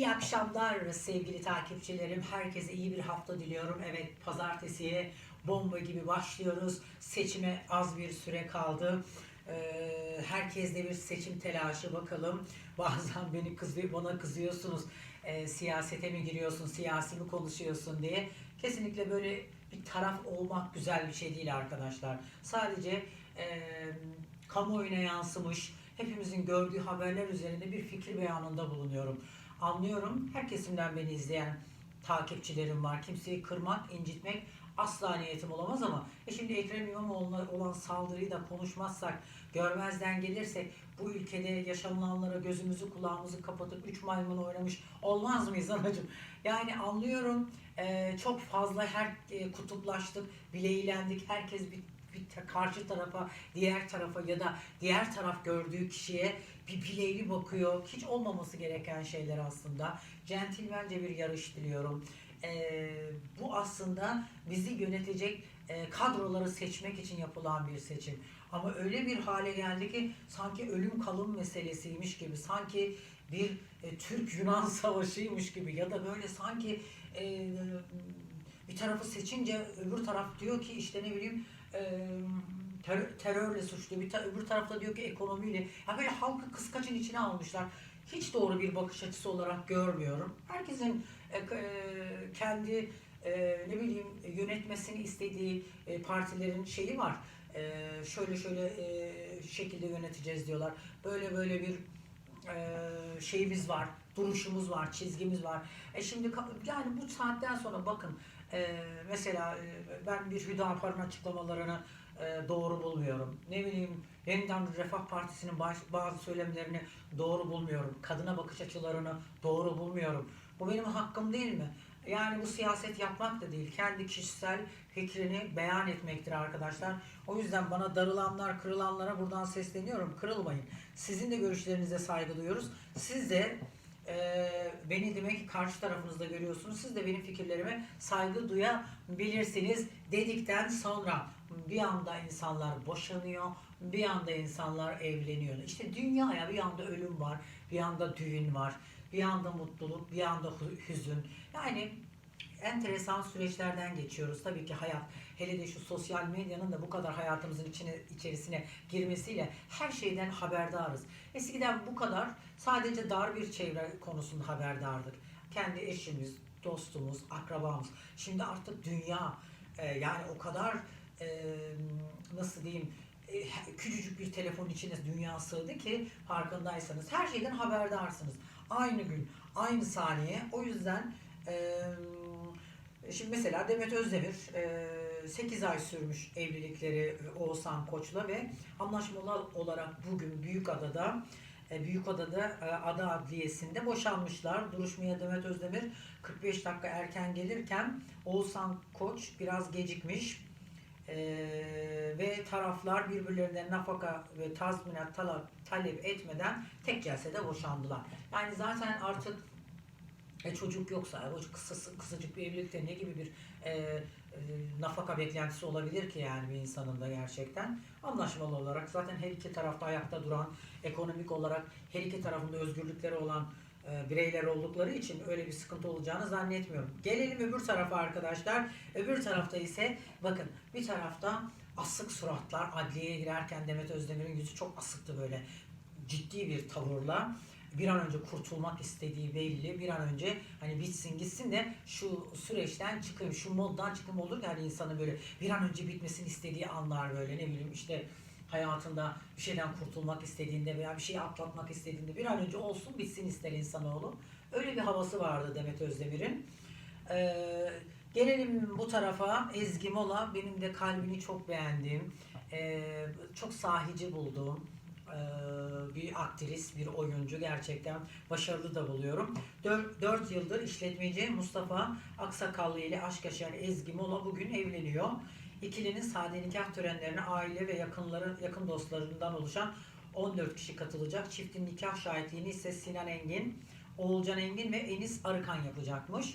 İyi akşamlar sevgili takipçilerim. Herkese iyi bir hafta diliyorum. Evet pazartesiye bomba gibi başlıyoruz. Seçime az bir süre kaldı. Ee, herkeste bir seçim telaşı bakalım. Bazen beni kızıyor, bana kızıyorsunuz. Ee, siyasete mi giriyorsun, siyasi mi konuşuyorsun diye. Kesinlikle böyle bir taraf olmak güzel bir şey değil arkadaşlar. Sadece e, kamuoyuna yansımış, hepimizin gördüğü haberler üzerinde bir fikir beyanında bulunuyorum. Anlıyorum, her kesimden beni izleyen takipçilerim var. Kimseyi kırmak, incitmek asla niyetim olamaz ama e şimdi Ekrem İmamoğlu'na olan saldırıyı da konuşmazsak, görmezden gelirsek bu ülkede yaşananlara gözümüzü kulağımızı kapatıp üç maymun oynamış olmaz mıyız anacığım? Yani anlıyorum e, çok fazla her e, kutuplaştık, bileylendik, herkes bir bir karşı tarafa, diğer tarafa ya da diğer taraf gördüğü kişiye bir bileyli bakıyor. Hiç olmaması gereken şeyler aslında. Centilmence bir yarış diliyorum. Ee, bu aslında bizi yönetecek e, kadroları seçmek için yapılan bir seçim. Ama öyle bir hale geldi ki sanki ölüm kalım meselesiymiş gibi, sanki bir e, Türk-Yunan savaşıymış gibi ya da böyle sanki e, bir tarafı seçince öbür taraf diyor ki işte ne bileyim ter- terörle suçlu, bir ta- öbür tarafta diyor ki ekonomiyle. Ya böyle halkı kıskaçın içine almışlar. Hiç doğru bir bakış açısı olarak görmüyorum. Herkesin e, e, kendi e, ne bileyim yönetmesini istediği e, partilerin şeyi var. E, şöyle şöyle e, şekilde yöneteceğiz diyorlar. Böyle böyle bir e, şeyimiz var, duruşumuz var, çizgimiz var. E şimdi yani bu saatten sonra bakın e, mesela e, ben bir Hüdapar'ın açıklamalarını e, doğru bulmuyorum. Ne bileyim Yeniden Refah Partisi'nin bazı söylemlerini doğru bulmuyorum. Kadına bakış açılarını doğru bulmuyorum. Bu benim hakkım değil mi? Yani bu siyaset yapmak da değil. Kendi kişisel fikrini beyan etmektir arkadaşlar. O yüzden bana darılanlar, kırılanlara buradan sesleniyorum. Kırılmayın. Sizin de görüşlerinize saygı duyuyoruz. Siz de e, beni demek ki karşı tarafınızda görüyorsunuz. Siz de benim fikirlerime saygı duyabilirsiniz dedikten sonra bir anda insanlar boşanıyor, bir anda insanlar evleniyor. İşte dünyaya bir anda ölüm var, bir anda düğün var, bir anda mutluluk, bir anda hü- hüzün. Yani enteresan süreçlerden geçiyoruz. Tabii ki hayat, hele de şu sosyal medyanın da bu kadar hayatımızın içine içerisine girmesiyle her şeyden haberdarız. Eskiden bu kadar sadece dar bir çevre konusunda haberdardık. Kendi eşimiz, dostumuz, akrabamız. Şimdi artık dünya e, yani o kadar e, nasıl diyeyim e, küçücük bir telefonun içine dünya sığdı ki farkındaysanız her şeyden haberdarsınız. Aynı gün, aynı saniye. O yüzden e, şimdi mesela Demet Özdemir e, 8 ay sürmüş evlilikleri Oğuzhan Koç'la ve anlaşmalı olarak bugün Büyükada'da e, Büyükada'da e, Ada Adliyesi'nde boşanmışlar. Duruşmaya Demet Özdemir 45 dakika erken gelirken Oğuzhan Koç biraz gecikmiş. Ee, ve taraflar birbirlerinden nafaka ve tazminat talep, talep etmeden tek celsede boşandılar. Yani zaten artık e, çocuk yoksa o kısası, kısacık bir evlilikte ne gibi bir e, e, nafaka beklentisi olabilir ki yani bir insanın da gerçekten anlaşmalı olarak zaten her iki tarafta ayakta duran ekonomik olarak her iki tarafında özgürlükleri olan e, bireyler oldukları için öyle bir sıkıntı olacağını zannetmiyorum. Gelelim öbür tarafa arkadaşlar. Öbür tarafta ise bakın bir tarafta asık suratlar adliyeye girerken Demet Özdemir'in yüzü çok asıktı böyle ciddi bir tavırla bir an önce kurtulmak istediği belli. Bir an önce hani bitsin gitsin de şu süreçten çıkayım, şu moddan çıkayım olur yani insanın böyle bir an önce bitmesini istediği anlar böyle ne bileyim işte hayatında bir şeyden kurtulmak istediğinde veya bir şeyi atlatmak istediğinde bir an önce olsun bitsin ister insanoğlu. Öyle bir havası vardı Demet Özdemir'in. Ee, gelelim bu tarafa Ezgi Mola benim de kalbini çok beğendiğim, ee, çok sahici bulduğum bir aktris, bir oyuncu gerçekten başarılı da buluyorum. 4 yıldır işletmeci Mustafa Aksakallı ile aşk yaşayan Ezgi Mola bugün evleniyor. İkilinin sade nikah törenlerine aile ve yakınları, yakın dostlarından oluşan 14 kişi katılacak. Çiftin nikah şahitliğini ise Sinan Engin, Oğulcan Engin ve Enis Arıkan yapacakmış.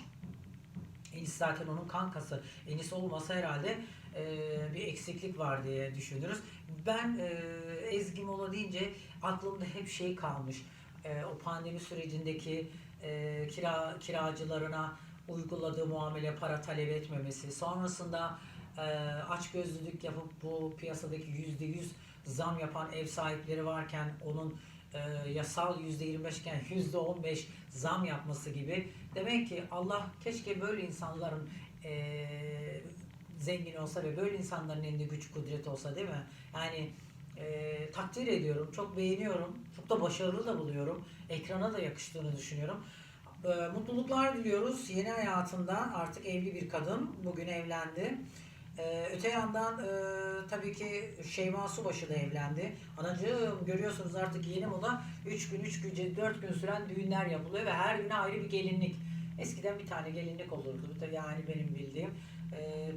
Enis zaten onun kankası. Enis olmasa herhalde e, bir eksiklik var diye düşünürüz. Ben e, Ezgi Mola deyince aklımda hep şey kalmış. E, o pandemi sürecindeki e, kira kiracılarına uyguladığı muamele para talep etmemesi, sonrasında e, açgözlülük yapıp bu piyasadaki yüzde yüz zam yapan ev sahipleri varken onun e, yasal yüzde 25 iken yüzde 15 zam yapması gibi. Demek ki Allah keşke böyle insanların e, zengin olsa ve böyle insanların elinde güç kudret olsa değil mi? Yani e, takdir ediyorum, çok beğeniyorum, çok da başarılı da buluyorum. Ekrana da yakıştığını düşünüyorum. E, mutluluklar diliyoruz. Yeni hayatında artık evli bir kadın. Bugün evlendi. Ee, öte yandan e, tabii ki Şeyma Subaşı da evlendi. Anacığım görüyorsunuz artık yeni moda 3 gün, 3 gün, 4 gün süren düğünler yapılıyor ve her güne ayrı bir gelinlik. Eskiden bir tane gelinlik olurdu. Yani benim bildiğim. Ee,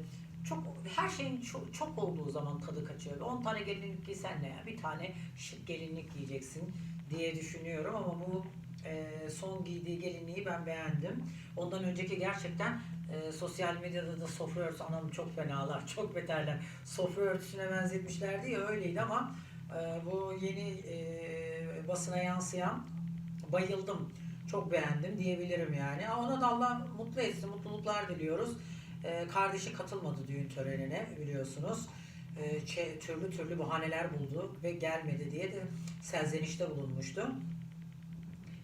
çok her şeyin çok, çok olduğu zaman tadı kaçıyor. 10 tane gelinlik giysen ne ya? Bir tane şık gelinlik giyeceksin diye düşünüyorum ama bu e, son giydiği gelinliği ben beğendim. Ondan önceki gerçekten e, sosyal medyada da sofra örtüsü anam çok fenalar, çok beterler. Sofra örtüsüne benzetmişlerdi ya öyleydi ama e, bu yeni e, basına yansıyan bayıldım. Çok beğendim diyebilirim yani. Ona da Allah mutlu etsin, mutluluklar diliyoruz. E, kardeşi katılmadı düğün törenine biliyorsunuz. E, türlü türlü bahaneler buldu ve gelmedi diye de serzenişte bulunmuştu.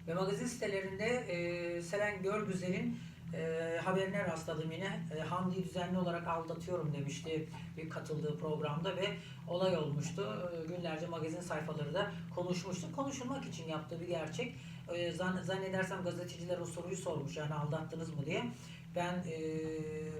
Ve magazin sitelerinde e, Selen Görgüzel'in e, haberine rastladım yine. E, Hamdi'yi düzenli olarak aldatıyorum demişti bir katıldığı programda ve olay olmuştu. E, günlerce magazin sayfaları da konuşmuştu. Konuşulmak için yaptığı bir gerçek. E, zan- zannedersem gazeteciler o soruyu sormuş yani aldattınız mı diye. Ben e,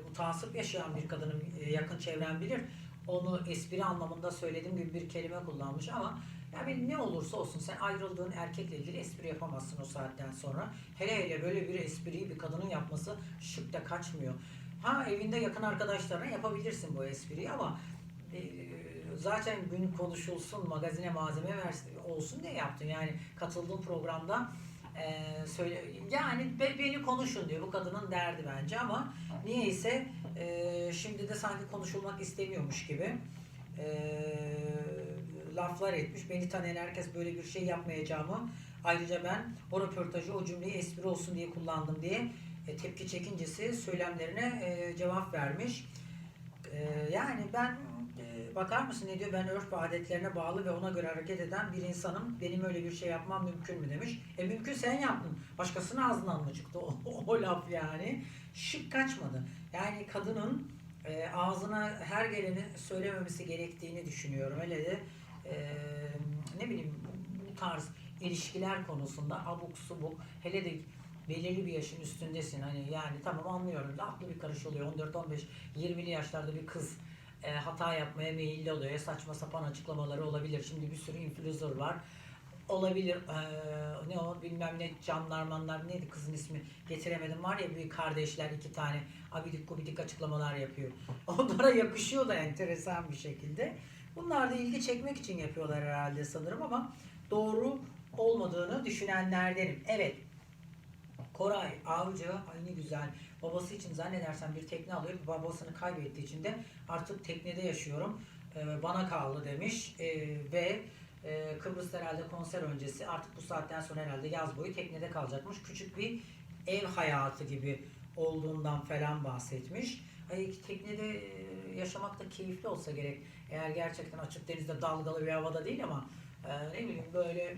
mutasip yaşayan bir kadının e, yakın çevrem bilir. Onu espri anlamında söylediğim gibi bir kelime kullanmış ama yani ne olursa olsun sen ayrıldığın erkekle ilgili espri yapamazsın o saatten sonra. Hele hele böyle bir espriyi bir kadının yapması şık da kaçmıyor. Ha evinde yakın arkadaşlarına yapabilirsin bu espriyi ama e, zaten gün konuşulsun, magazine malzeme versin, olsun diye yaptın. Yani katıldığın programda e, söyle yani be- beni konuşun diyor. Bu kadının derdi bence ama niyeyse e, şimdi de sanki konuşulmak istemiyormuş gibi e, laflar etmiş. Beni tanıyan herkes böyle bir şey yapmayacağımı ayrıca ben o röportajı o cümleyi espri olsun diye kullandım diye e, tepki çekincesi söylemlerine e, cevap vermiş. E, yani ben bakar mısın ne diyor ben örf ve adetlerine bağlı ve ona göre hareket eden bir insanım. Benim öyle bir şey yapmam mümkün mü demiş. E mümkün sen yaptın. Başkasının ağzından mı çıktı o, o laf yani. Şık kaçmadı. Yani kadının e, ağzına her geleni söylememesi gerektiğini düşünüyorum. Hele de e, ne bileyim bu, bu tarz ilişkiler konusunda abuk subuk hele de belirli bir yaşın üstündesin hani yani tamam anlıyorum aklı bir karış oluyor 14 15 20'li yaşlarda bir kız e, hata yapmaya meyilli oluyor. Saçma sapan açıklamaları olabilir. Şimdi bir sürü influencer var. Olabilir. E, ne o? Bilmem ne canlar manlar neydi kızın ismi? Getiremedim. Var ya bir kardeşler iki tane abidik gubidik açıklamalar yapıyor. Onlara yakışıyor da enteresan bir şekilde. Bunlar da ilgi çekmek için yapıyorlar herhalde sanırım ama doğru olmadığını düşünenlerdenim. Evet. Koray Avcı ay ne güzel babası için zannedersem bir tekne alıyor. Babasını kaybettiği için de artık teknede yaşıyorum. Ee, bana kaldı demiş. Ee, ve e, Kıbrıs'ta herhalde konser öncesi artık bu saatten sonra herhalde yaz boyu teknede kalacakmış. Küçük bir ev hayatı gibi olduğundan falan bahsetmiş. Ay teknede e, yaşamak da keyifli olsa gerek. Eğer gerçekten açık denizde dalgalı bir havada değil ama e, ne bileyim böyle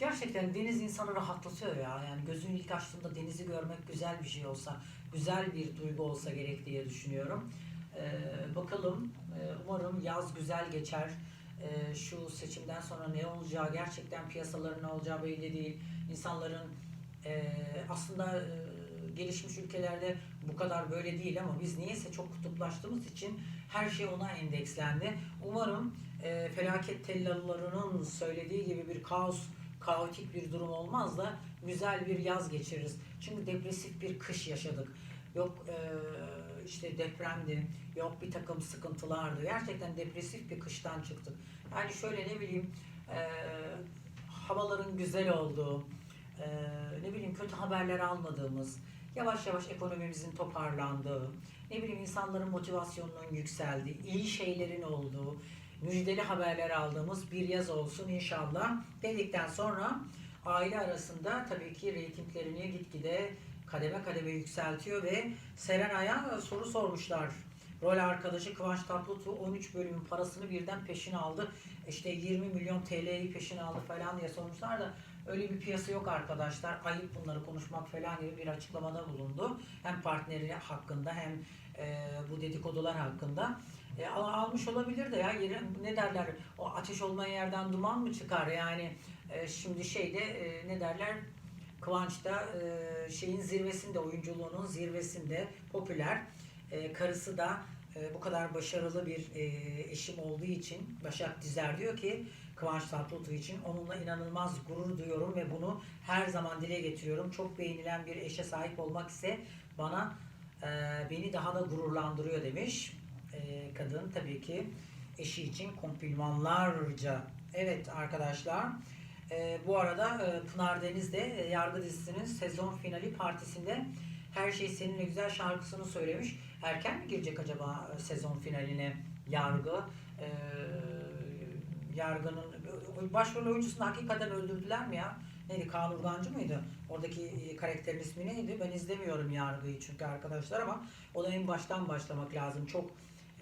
Gerçekten deniz insanı rahatlatıyor ya. Yani gözünü ilk açtığında denizi görmek güzel bir şey olsa, güzel bir duygu olsa gerek diye düşünüyorum. Ee, bakalım, Ee, umarım yaz güzel geçer. Ee, şu seçimden sonra ne olacağı, gerçekten piyasaların ne olacağı belli değil. İnsanların e, aslında e, gelişmiş ülkelerde bu kadar böyle değil ama biz niyeyse çok kutuplaştığımız için her şey ona endekslendi. Umarım e, felaket tellallarının söylediği gibi bir kaos kaotik bir durum olmaz da güzel bir yaz geçiririz. Çünkü depresif bir kış yaşadık. Yok e, işte depremdi, yok bir takım sıkıntılardı. Gerçekten depresif bir kıştan çıktık. Yani şöyle ne bileyim e, havaların güzel olduğu, e, ne bileyim kötü haberler almadığımız, yavaş yavaş ekonomimizin toparlandığı, ne bileyim insanların motivasyonunun yükseldiği, iyi şeylerin olduğu, müjdeli haberler aldığımız bir yaz olsun inşallah dedikten sonra aile arasında tabii ki reytinglerini gitgide kademe kademe yükseltiyor ve Serenay'a soru sormuşlar. Rol arkadaşı Kıvanç Tatlıtuğ 13 bölümün parasını birden peşine aldı. İşte 20 milyon TL'yi peşine aldı falan diye sormuşlar da öyle bir piyasa yok arkadaşlar. Ayıp bunları konuşmak falan gibi bir açıklamada bulundu. Hem partneri hakkında hem e, bu dedikodular hakkında. E, al- almış olabilir de ya yeri, ne derler o ateş olmayan yerden duman mı çıkar yani e, şimdi şeyde e, ne derler Kıvanç da e, şeyin zirvesinde oyunculuğunun zirvesinde popüler E, karısı da e, bu kadar başarılı bir e, eşim olduğu için Başak Dizer diyor ki Kıvanç Tatlıtuğ için onunla inanılmaz gurur duyuyorum ve bunu her zaman dile getiriyorum. Çok beğenilen bir eşe sahip olmak ise bana e, beni daha da gururlandırıyor demiş. E, kadın tabii ki eşi için komplimanlarca. Evet arkadaşlar. E, bu arada e, Pınar Deniz de e, Yargı dizisinin sezon finali partisinde Her Şey Seninle Güzel şarkısını söylemiş. Erken mi girecek acaba e, sezon finaline Yargı? E, Yargı'nın başrol oyuncusunu hakikaten öldürdüler mi ya? Neydi? Kaan Urgancı mıydı? Oradaki e, karakterin ismi neydi? Ben izlemiyorum Yargı'yı çünkü arkadaşlar ama o da en baştan başlamak lazım. Çok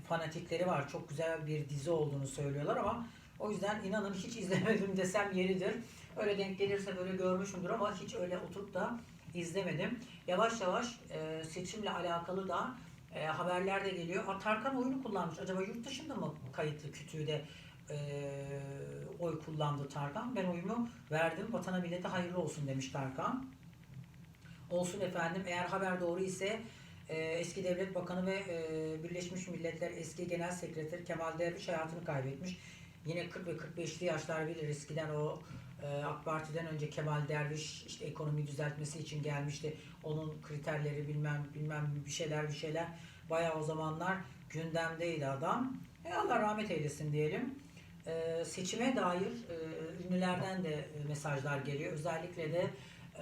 fanatikleri var. Çok güzel bir dizi olduğunu söylüyorlar ama o yüzden inanın hiç izlemedim desem yeridir. Öyle denk gelirse böyle görmüşümdür ama hiç öyle oturup da izlemedim. Yavaş yavaş e, seçimle alakalı da e, haberler de geliyor. Ha, Tarkan oyunu kullanmış. Acaba yurt dışında mı kayıtlı kütüğüde e, oy kullandı Tarkan? Ben oyumu verdim. Vatana millete hayırlı olsun demiş Tarkan. Olsun efendim. Eğer haber doğru ise eski devlet bakanı ve e, Birleşmiş Milletler eski genel sekreteri Kemal Derviş hayatını kaybetmiş. Yine 40 ve 45'li yaşlar bilir eskiden o e, AK Parti'den önce Kemal Derviş işte ekonomi düzeltmesi için gelmişti. Onun kriterleri bilmem bilmem bir şeyler bir şeyler bayağı o zamanlar gündemdeydi adam. E, Allah rahmet eylesin diyelim. E, seçime dair e, ünlülerden de e, mesajlar geliyor. Özellikle de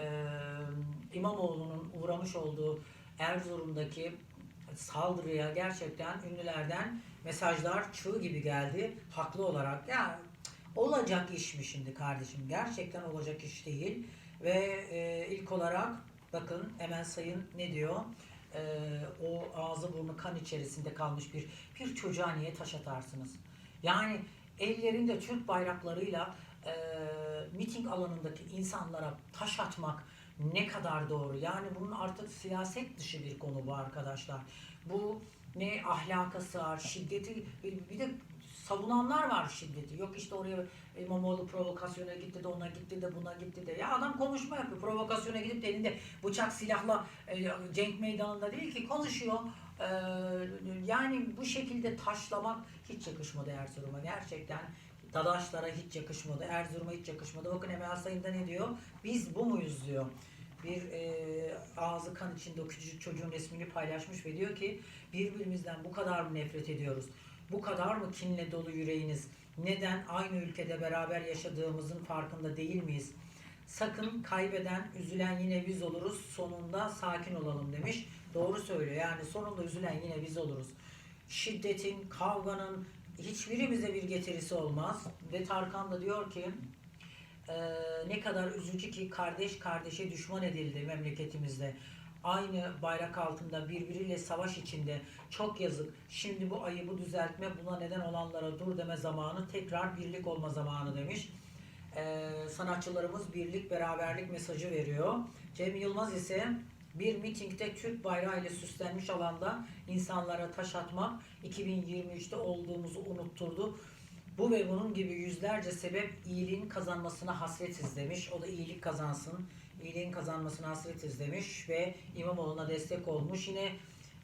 e, İmamoğlu'nun uğramış olduğu Erzurum'daki saldırıya gerçekten ünlülerden mesajlar çığ gibi geldi. Haklı olarak. Ya olacak iş mi şimdi kardeşim? Gerçekten olacak iş değil. Ve e, ilk olarak bakın hemen sayın ne diyor? E, o ağzı burnu kan içerisinde kalmış bir bir çocuğa niye taş atarsınız? Yani ellerinde Türk bayraklarıyla e, miting alanındaki insanlara taş atmak ne kadar doğru? Yani bunun artık siyaset dışı bir konu bu arkadaşlar. Bu ne ahlaka sığar, şiddeti bir, de savunanlar var şiddeti. Yok işte oraya İmamoğlu provokasyona gitti de ona gitti de buna gitti de. Ya adam konuşma yapıyor. Provokasyona gidip de elinde bıçak silahla e, cenk meydanında değil ki konuşuyor. E, yani bu şekilde taşlamak hiç yakışmadı Erzurum'a. Gerçekten Dadaşlara hiç yakışmadı. Erzurum'a hiç yakışmadı. Bakın Emel Sayın da ne diyor? Biz bu muyuz diyor. Bir e, ağzı kan içinde o küçücük çocuğun resmini paylaşmış ve diyor ki birbirimizden bu kadar mı nefret ediyoruz? Bu kadar mı kinle dolu yüreğiniz? Neden aynı ülkede beraber yaşadığımızın farkında değil miyiz? Sakın kaybeden, üzülen yine biz oluruz. Sonunda sakin olalım demiş. Doğru söylüyor. Yani sonunda üzülen yine biz oluruz. Şiddetin, kavganın hiçbirimize bir getirisi olmaz. Ve Tarkan da diyor ki eee, ne kadar üzücü ki kardeş kardeşe düşman edildi memleketimizde. Aynı bayrak altında birbiriyle savaş içinde çok yazık. Şimdi bu ayıbı düzeltme buna neden olanlara dur deme zamanı tekrar birlik olma zamanı demiş. Eee, sanatçılarımız birlik beraberlik mesajı veriyor. Cem Yılmaz ise bir mitingde Türk bayrağı ile süslenmiş alanda insanlara taş atmak 2023'te olduğumuzu unutturdu. Bu ve bunun gibi yüzlerce sebep iyiliğin kazanmasına hasretiz demiş. O da iyilik kazansın, iyiliğin kazanmasına hasretiz demiş ve İmamoğlu'na destek olmuş. Yine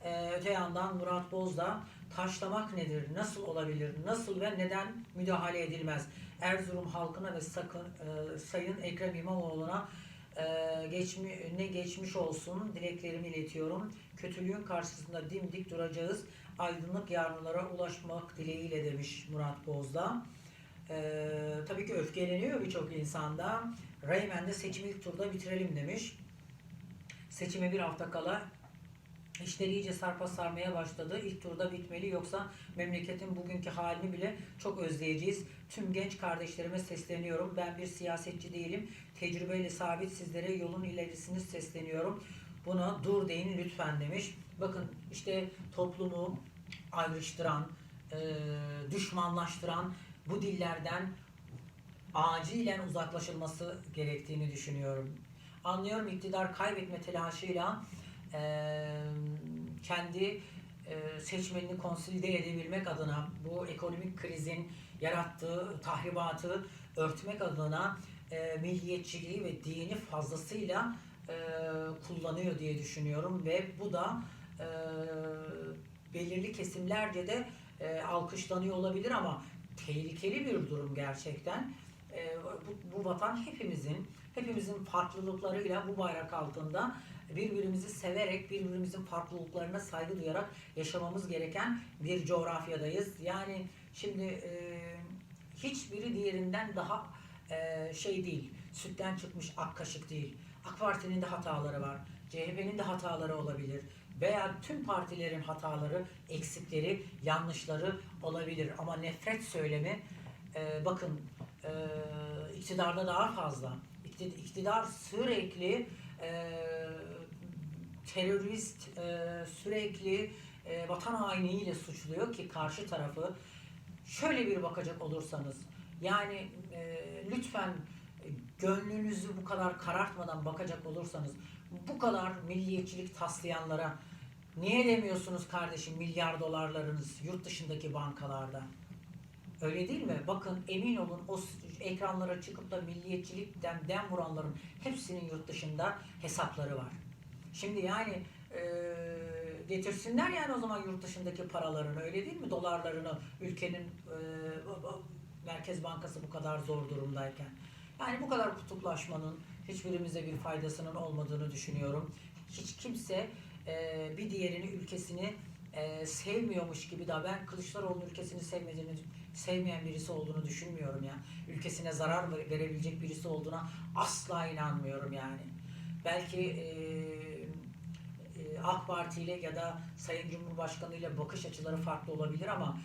e, öte yandan Murat Boz da taşlamak nedir, nasıl olabilir, nasıl ve neden müdahale edilmez? Erzurum halkına ve sakın e, Sayın Ekrem İmamoğlu'na ee, geçmi, ne geçmiş olsun dileklerimi iletiyorum. Kötülüğün karşısında dimdik duracağız. Aydınlık yarınlara ulaşmak dileğiyle demiş Murat Bozda. Ee, tabii ki öfkeleniyor birçok insanda. Reymen de seçimi ilk turda bitirelim demiş. Seçime bir hafta kala İşleri iyice sarpa sarmaya başladı. İlk turda bitmeli yoksa memleketin bugünkü halini bile çok özleyeceğiz. Tüm genç kardeşlerime sesleniyorum. Ben bir siyasetçi değilim. Tecrübeyle sabit sizlere yolun ilerisini sesleniyorum. Buna dur deyin lütfen demiş. Bakın işte toplumu ayrıştıran, e, düşmanlaştıran bu dillerden acilen uzaklaşılması gerektiğini düşünüyorum. Anlıyorum iktidar kaybetme telaşıyla kendi seçmenini konsolide edebilmek adına bu ekonomik krizin yarattığı tahribatı örtmek adına milliyetçiliği ve dini fazlasıyla kullanıyor diye düşünüyorum ve bu da belirli kesimlerce de alkışlanıyor olabilir ama tehlikeli bir durum gerçekten. Bu, bu vatan hepimizin, hepimizin farklılıklarıyla bu bayrak altında birbirimizi severek, birbirimizin farklılıklarına saygı duyarak yaşamamız gereken bir coğrafyadayız. Yani şimdi eee, hiçbiri diğerinden daha eee, şey değil, sütten çıkmış ak kaşık değil. AK Parti'nin de hataları var, CHP'nin de hataları olabilir veya tüm partilerin hataları, eksikleri, yanlışları olabilir. Ama nefret söylemi, eee, bakın eee iktidarda daha fazla. İkti- İktidar sürekli eee, terörist, eee, sürekli eee, vatan hainliğiyle suçluyor ki karşı tarafı şöyle bir bakacak olursanız yani eee, lütfen e, gönlünüzü bu kadar karartmadan bakacak olursanız bu kadar milliyetçilik taslayanlara niye demiyorsunuz kardeşim milyar dolarlarınız yurt dışındaki bankalarda? Öyle değil mi? Bakın emin olun o ekranlara çıkıp da milliyetçilikten dem vuranların hepsinin yurt dışında hesapları var. Şimdi yani eee, getirsinler yani o zaman yurt dışındaki paralarını öyle değil mi? Dolarlarını ülkenin o- Merkez Bankası bu kadar zor durumdayken. Yani bu kadar kutuplaşmanın hiçbirimize bir faydasının olmadığını düşünüyorum. Hiç kimse eee, bir diğerini ülkesini eee, sevmiyormuş gibi daha ben Kılıçdaroğlu'nun ülkesini sevmediğini sevmeyen birisi olduğunu düşünmüyorum ya. Ülkesine zarar vere- verebilecek birisi olduğuna asla inanmıyorum yani. Belki eee, AK Parti ile ya da Sayın Cumhurbaşkanı ile bakış açıları farklı olabilir ama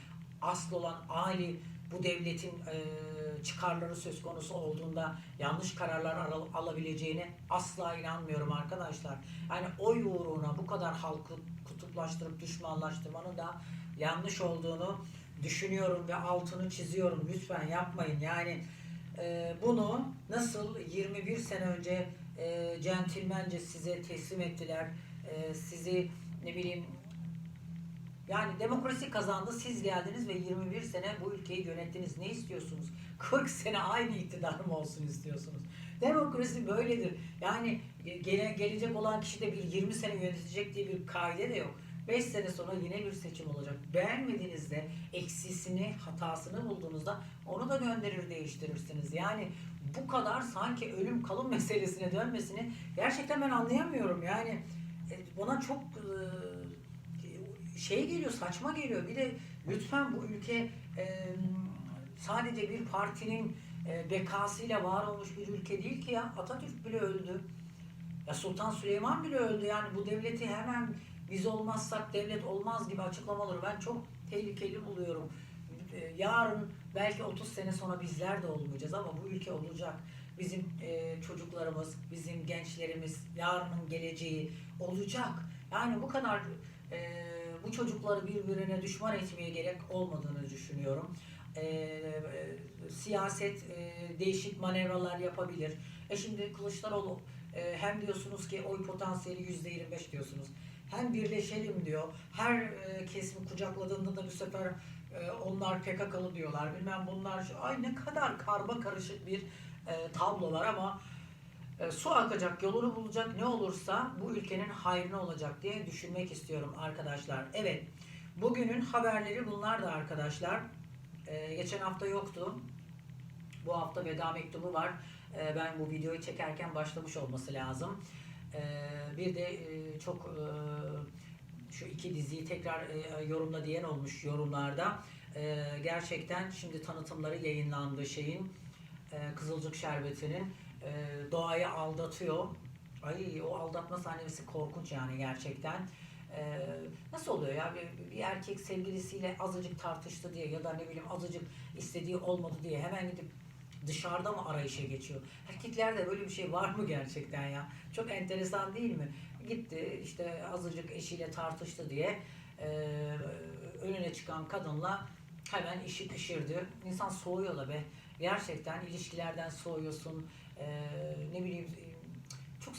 asıl olan aile bu devletin eee, çıkarları söz konusu olduğunda yanlış kararlar al- alabileceğine asla inanmıyorum arkadaşlar. Yani oy uğruna bu kadar halkı kutuplaştırıp düşmanlaştırmanın da yanlış olduğunu düşünüyorum ve altını çiziyorum. Lütfen yapmayın. Yani e, bunu nasıl 21 sene önce e, centilmence size teslim ettiler. E, sizi ne bileyim yani demokrasi kazandı. Siz geldiniz ve 21 sene bu ülkeyi yönettiniz. Ne istiyorsunuz? 40 sene aynı iktidar mı olsun istiyorsunuz? Demokrasi böyledir. Yani gele, gelecek olan kişi de bir 20 sene yönetecek diye bir kaide de yok. 5 sene sonra yine bir seçim olacak. Beğenmediğinizde eksisini, hatasını bulduğunuzda onu da gönderir değiştirirsiniz. Yani bu kadar sanki ölüm kalım meselesine dönmesini gerçekten ben anlayamıyorum. Yani e, bana çok e, şey geliyor, saçma geliyor. Bir de lütfen bu ülke e, sadece bir partinin bekasıyla var olmuş bir ülke değil ki ya. Atatürk bile öldü. Ya Sultan Süleyman bile öldü. Yani bu devleti hemen biz olmazsak devlet olmaz gibi açıklamaları ben çok tehlikeli buluyorum. E, Yarın belki 30 sene sonra bizler de olmayacağız ama bu ülke olacak. Bizim e, çocuklarımız, bizim gençlerimiz, yarının geleceği olacak. Yani bu kadar e, bu çocukları birbirine düşman etmeye gerek olmadığını düşünüyorum. Siyaset değişik manevralar yapabilir. E şimdi Kılıçdaroğlu hem diyorsunuz ki oy potansiyeli yüzde 25 diyorsunuz. Hem birleşelim diyor. Her e, kesimi kucakladığında da bu sefer e, onlar PKK'lı diyorlar. Bilmem bunlar şu- ay ne kadar karma karışık bir e, tablo ama e, su akacak, yolunu bulacak ne olursa bu ülkenin hayrına olacak diye düşünmek istiyorum arkadaşlar. Evet, bugünün haberleri bunlar da arkadaşlar. E, geçen hafta yoktu. Bu hafta veda mektubu var. E, ben bu videoyu çekerken başlamış olması lazım. E, bir de e, çok e, şu iki diziyi tekrar e, yorumla diyen olmuş yorumlarda. Gerçekten şimdi tanıtımları yayınlandı şeyin Kızılcık Şerbeti'nin doğayı aldatıyor. Ay o aldatma sahnesi korkunç yani gerçekten. Ee, nasıl oluyor ya bir, bir erkek sevgilisiyle azıcık tartıştı diye ya da ne bileyim azıcık istediği olmadı diye hemen gidip dışarıda mı arayışa geçiyor? Erkeklerde böyle bir şey var mı gerçekten ya? Çok enteresan değil mi? Gitti işte azıcık eşiyle tartıştı diye e, önüne çıkan kadınla hemen işi pişirdi. İnsan soğuyor da be. Gerçekten ilişkilerden soğuyorsun. E, ne bileyim çok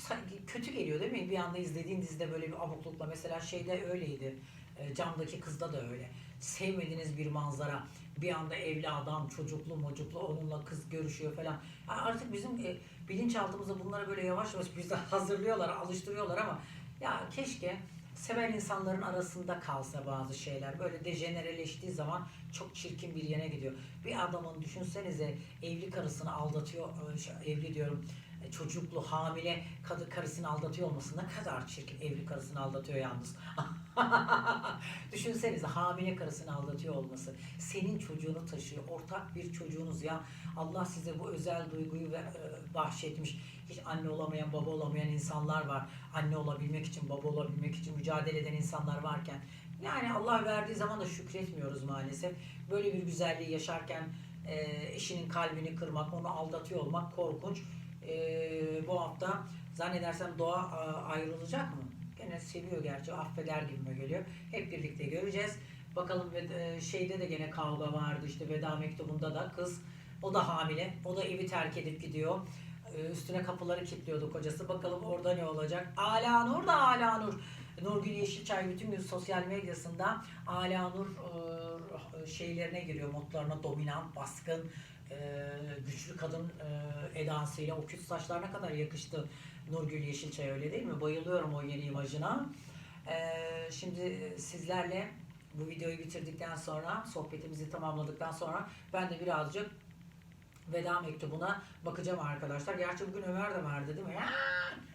kötü geliyor değil mi? Bir anda izlediğin dizide böyle bir abuklukla. Mesela şeyde öyleydi. E, camdaki kızda da öyle. Sevmediğiniz bir manzara. Bir anda evli adam, çocuklu mocuklu onunla kız görüşüyor falan. Ha, Artık bizim e, bilinçaltımızda bunları böyle yavaş yavaş bize hazırlıyorlar, alıştırıyorlar ama ya keşke seven insanların arasında kalsa bazı şeyler. Böyle dejenereleştiği zaman çok çirkin bir yere gidiyor. Bir adamın düşünsenize evli karısını aldatıyor, e, evli diyorum çocuklu, hamile kadı karısını aldatıyor olması ne kadar çirkin. Evli karısını aldatıyor yalnız. Düşünsenize hamile karısını aldatıyor olması. Senin çocuğunu taşıyor. Ortak bir çocuğunuz ya. Allah size bu özel duyguyu ve, e, bahşetmiş. Hiç anne olamayan, baba olamayan insanlar var. Anne olabilmek için, baba olabilmek için mücadele eden insanlar varken. Yani Allah verdiği zaman da şükretmiyoruz maalesef. Böyle bir güzelliği yaşarken e, eşinin kalbini kırmak, onu aldatıyor olmak korkunç. E, bu hafta zannedersem doğa ayrılacak mı? Gene seviyor gerçi affeder gibime geliyor. Hep birlikte göreceğiz. Bakalım e, şeyde de gene kavga vardı işte veda mektubunda da kız o da hamile. O da evi terk edip gidiyor. E, Üstüne kapıları kilitliyordu kocası. Bakalım orada ne olacak? Ala Nur da Ala Nur. Nurgül Yeşilçay bütün gün sosyal medyasında Ala Nur e, şeylerine giriyor, modlarına dominant, baskın, güçlü kadın e, edasıyla o küt saçlar ne kadar yakıştı Nurgül Yeşilçay öyle değil mi? Bayılıyorum o yeni imajına. E, şimdi sizlerle bu videoyu bitirdikten sonra, sohbetimizi tamamladıktan sonra ben de birazcık veda mektubuna bakacağım arkadaşlar. Gerçi bugün Ömer de vardı değil mi? Ya,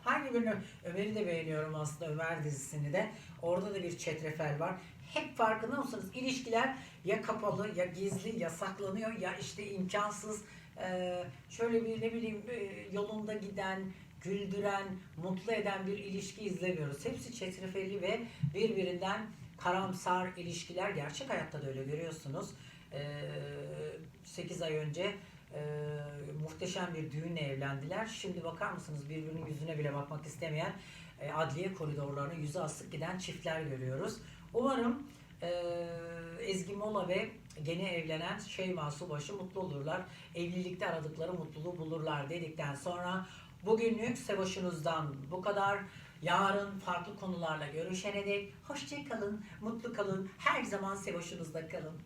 hangi birini? Ömer'i de beğeniyorum aslında Ömer dizisini de. Orada da bir çetrefel var. Hep farkında mısınız? İlişkiler ya kapalı ya gizli ya saklanıyor ya işte imkansız. Ee, şöyle bir ne bileyim yolunda giden, güldüren, mutlu eden bir ilişki izlemiyoruz. Hepsi çetrefilli ve birbirinden karamsar ilişkiler. Gerçek hayatta da öyle görüyorsunuz. Ee, 8 ay önce e, muhteşem bir düğünle evlendiler. Şimdi bakar mısınız birbirinin yüzüne bile bakmak istemeyen e, adliye koridorlarına yüzü asık giden çiftler görüyoruz. Umarım e, Ezgi Mola ve gene evlenen Şeyma Subaşı mutlu olurlar. Evlilikte aradıkları mutluluğu bulurlar dedikten sonra bugünlük Sevoş'unuzdan bu kadar. Yarın farklı konularla görüşene dek hoşça kalın, mutlu kalın, her zaman Sevoş'unuzda kalın.